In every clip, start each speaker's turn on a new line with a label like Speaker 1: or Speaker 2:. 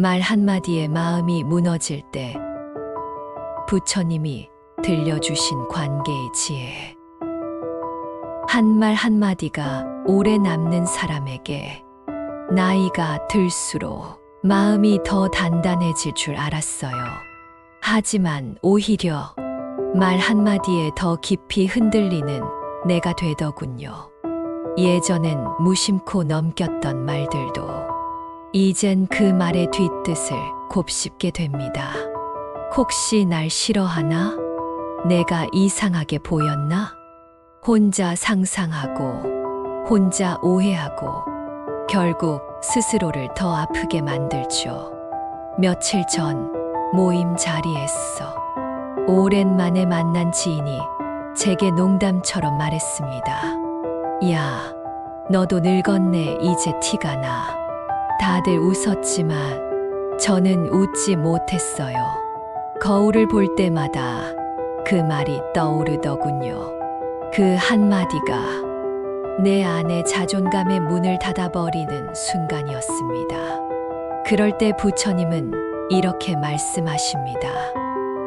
Speaker 1: 말 한마디에 마음이 무너질 때 부처님이 들려주신 관계의 지혜. 한 말 한마디가 오래 남는 사람에게 나이가 들수록 마음이 더 단단해질 줄 알았어요. 하지만 오히려 말 한마디에 더 깊이 흔들리는 내가 되더군요. 예전엔 무심코 넘겼던 말들도 이젠 그 말의 뒷뜻을 곱씹게 됩니다. 혹시 날 싫어하나? 내가 이상하게 보였나? 혼자 상상하고, 혼자 오해하고, 결국 스스로를 더 아프게 만들죠. 며칠 전 모임 자리에서 오랜만에 만난 지인이 제게 농담처럼 말했습니다. 야, 너도 늙었네, 이제 티가 나. 다들 웃었지만 저는 웃지 못했어요. 거울을 볼 때마다 그 말이 떠오르더군요. 그 한마디가 내 안의 자존감의 문을 닫아버리는 순간이었습니다. 그럴 때 부처님은 이렇게 말씀하십니다.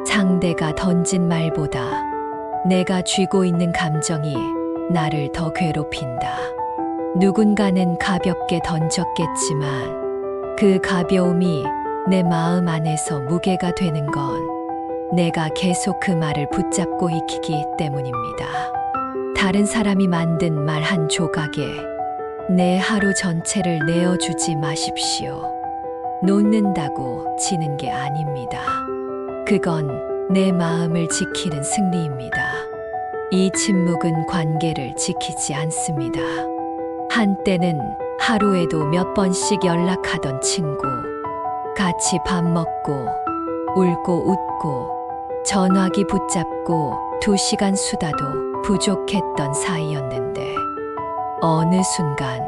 Speaker 1: 상대가 던진 말보다 내가 쥐고 있는 감정이 나를 더 괴롭힌다. 누군가는 가볍게 던졌겠지만 그 가벼움이 내 마음 안에서 무게가 되는 건 내가 계속 그 말을 붙잡고 익히기 때문입니다. 다른 사람이 만든 말 한 조각에 내 하루 전체를 내어주지 마십시오. 놓는다고 지는 게 아닙니다. 그건 내 마음을 지키는 승리입니다. 이 침묵은 관계를 지키지 않습니다. 한때는 하루에도 몇 번씩 연락하던 친구, 같이 밥 먹고, 울고 웃고, 전화기 붙잡고 두 시간 수다도 부족했던 사이였는데, 어느 순간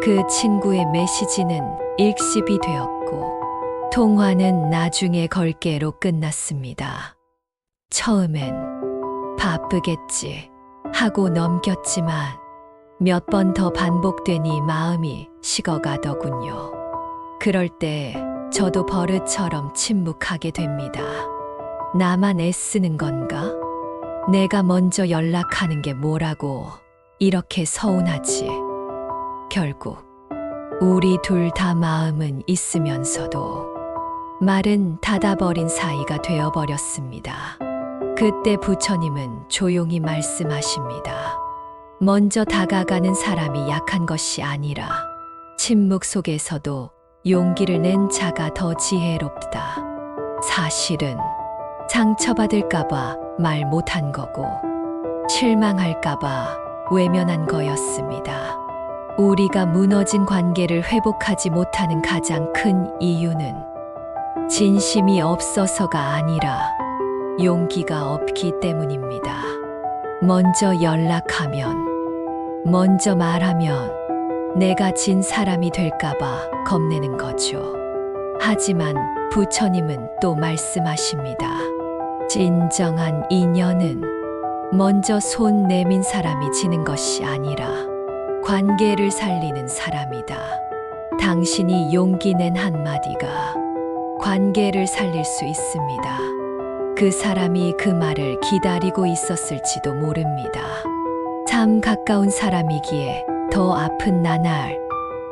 Speaker 1: 그 친구의 메시지는 일십이 되었고, 통화는 나중에 걸게로 끝났습니다. 처음엔 바쁘겠지 하고 넘겼지만 몇 번 더 반복되니 마음이 식어가더군요. 그럴 때 저도 버릇처럼 침묵하게 됩니다. 나만 애쓰는 건가? 내가 먼저 연락하는 게 뭐라고 이렇게 서운하지. 결국 우리 둘 다 마음은 있으면서도 말은 닫아버린 사이가 되어버렸습니다. 그때 부처님은 조용히 말씀하십니다. 먼저 다가가는 사람이 약한 것이 아니라 침묵 속에서도 용기를 낸 자가 더 지혜롭다. 사실은 상처받을까봐 말 못한 거고 실망할까봐 외면한 거였습니다. 우리가 무너진 관계를 회복하지 못하는 가장 큰 이유는 진심이 없어서가 아니라 용기가 없기 때문입니다. 먼저 연락하면, 먼저 말하면 내가 진 사람이 될까봐 겁내는 거죠. 하지만 부처님은 또 말씀하십니다. 진정한 인연은 먼저 손 내민 사람이 지는 것이 아니라 관계를 살리는 사람이다. 당신이 용기 낸 한마디가 관계를 살릴 수 있습니다. 그 사람이 그 말을 기다리고 있었을지도 모릅니다. 참 가까운 사람이기에 더 아픈 나날,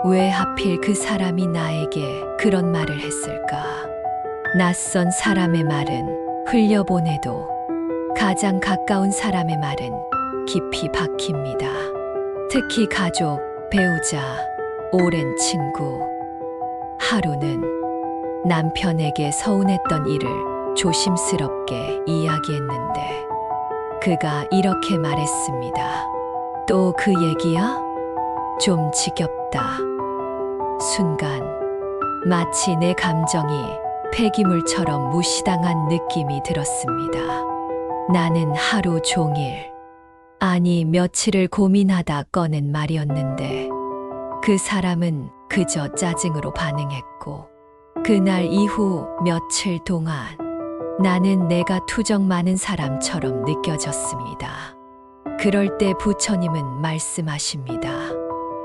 Speaker 1: 왜 하필 그 사람이 나에게 그런 말을 했을까? 낯선 사람의 말은 흘려보내도 가장 가까운 사람의 말은 깊이 박힙니다. 특히 가족, 배우자, 오랜 친구. 하루는 남편에게 서운했던 일을 조심스럽게 이야기했는데 그가 이렇게 말했습니다. 또 그 얘기야? 좀 지겹다. 순간 마치 내 감정이 폐기물처럼 무시당한 느낌이 들었습니다. 나는 하루 종일, 아니 며칠을 고민하다 꺼낸 말이었는데 그 사람은 그저 짜증으로 반응했고 그날 이후 며칠 동안 나는 내가 투정 많은 사람처럼 느껴졌습니다. 그럴 때 부처님은 말씀하십니다.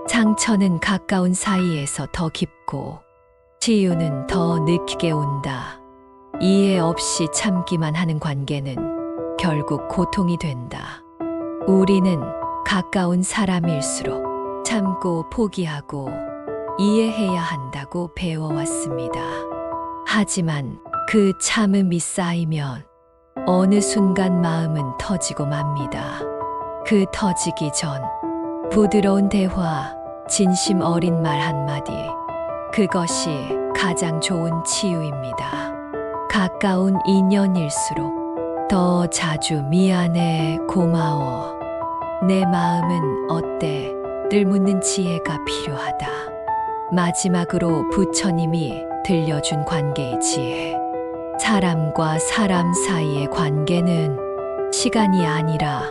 Speaker 1: 상처는 가까운 사이에서 더 깊고 치유는 더 느끼게 온다. 이해 없이 참기만 하는 관계는 결국 고통이 된다. 우리는 가까운 사람일수록 참고 포기하고 이해해야 한다고 배워왔습니다. 하지만 그 참음이 쌓이면 어느 순간 마음은 터지고 맙니다. 그 터지기 전 부드러운 대화, 진심 어린 말 한마디. 그것이 가장 좋은 치유입니다. 가까운 인연일수록 더 자주 미안해, 고마워. 내 마음은 어때? 를 묻는 지혜가 필요하다. 마지막으로 부처님이 들려준 관계의 지혜. 사람과 사람 사이의 관계는 시간이 아니라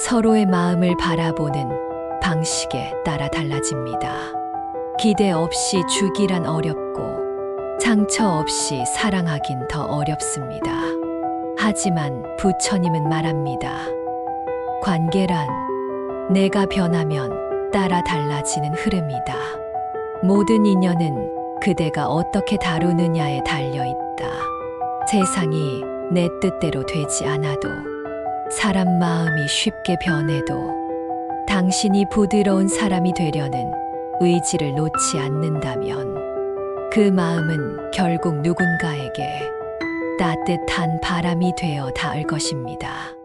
Speaker 1: 서로의 마음을 바라보는 방식에 따라 달라집니다. 기대 없이 주기란 어렵고 상처 없이 사랑하긴 더 어렵습니다. 하지만 부처님은 말합니다. 관계란 내가 변하면 따라 달라지는 흐름이다. 모든 인연은 그대가 어떻게 다루느냐에 달려 있다. 세상이 내 뜻대로 되지 않아도 사람 마음이 쉽게 변해도 당신이 부드러운 사람이 되려는 의지를 놓지 않는다면 그 마음은 결국 누군가에게 따뜻한 바람이 되어 닿을 것입니다.